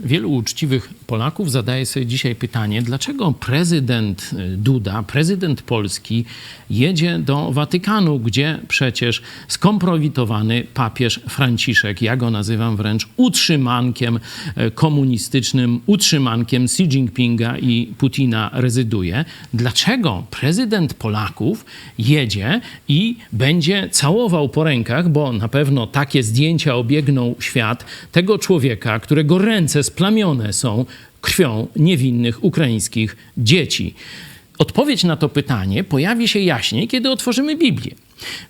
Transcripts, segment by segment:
Wielu uczciwych Polaków zadaje sobie dzisiaj pytanie, dlaczego prezydent y, Duda, prezydent Polski, jedzie do Watykanu, gdzie przecież skompromitowany papież Franciszek, ja go nazywam wręcz utrzymankiem e, komunistycznym, utrzymankiem Xi Jinpinga i Putina rezyduje. Dlaczego prezydent Polaków jedzie i będzie całował po rękach, bo na pewno takie zdjęcia obiegną świat tego człowieka, którego ręce splamione są krwią niewinnych ukraińskich dzieci? Odpowiedź na to pytanie pojawi się jaśniej, kiedy otworzymy Biblię.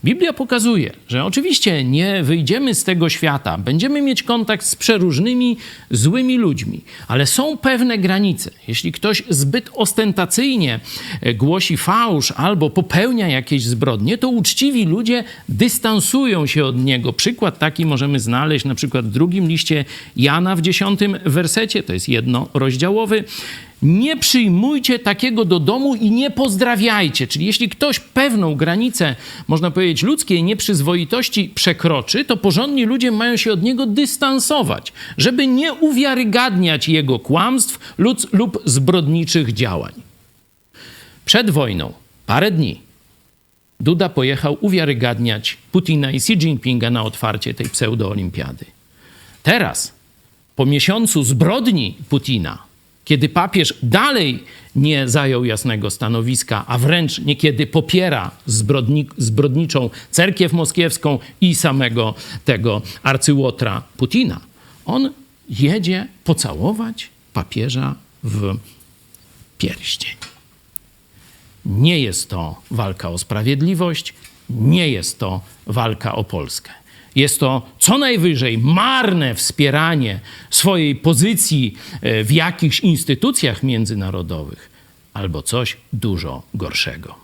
Biblia pokazuje, że oczywiście nie wyjdziemy z tego świata, będziemy mieć kontakt z przeróżnymi złymi ludźmi, ale są pewne granice. Jeśli ktoś zbyt ostentacyjnie e, głosi fałsz albo popełnia jakieś zbrodnie, to uczciwi ludzie dystansują się od niego. Przykład taki możemy znaleźć na przykład w drugim liście Jana w dziesiątym wersecie, to jest jednorozdziałowy. Nie przyjmujcie takiego do domu i nie pozdrawiajcie. Czyli jeśli ktoś pewną granicę, można powiedzieć, ludzkiej nieprzyzwoitości przekroczy, to porządni ludzie mają się od niego dystansować, żeby nie uwiarygadniać jego kłamstw lub, lub zbrodniczych działań. Przed wojną, parę dni, Duda pojechał uwiarygadniać Putina i Xi Jinpinga na otwarcie tej pseudoolimpiady. Teraz, po miesiącu zbrodni Putina, kiedy papież dalej nie zajął jasnego stanowiska, a wręcz niekiedy popiera zbrodni, zbrodniczą cerkiew moskiewską i samego tego arcyłotra Putina, on jedzie pocałować papieża w pierścień. Nie jest to walka o sprawiedliwość, nie jest to walka o Polskę. Jest to co najwyżej marne wspieranie swojej pozycji e, w jakichś instytucjach międzynarodowych albo coś dużo gorszego.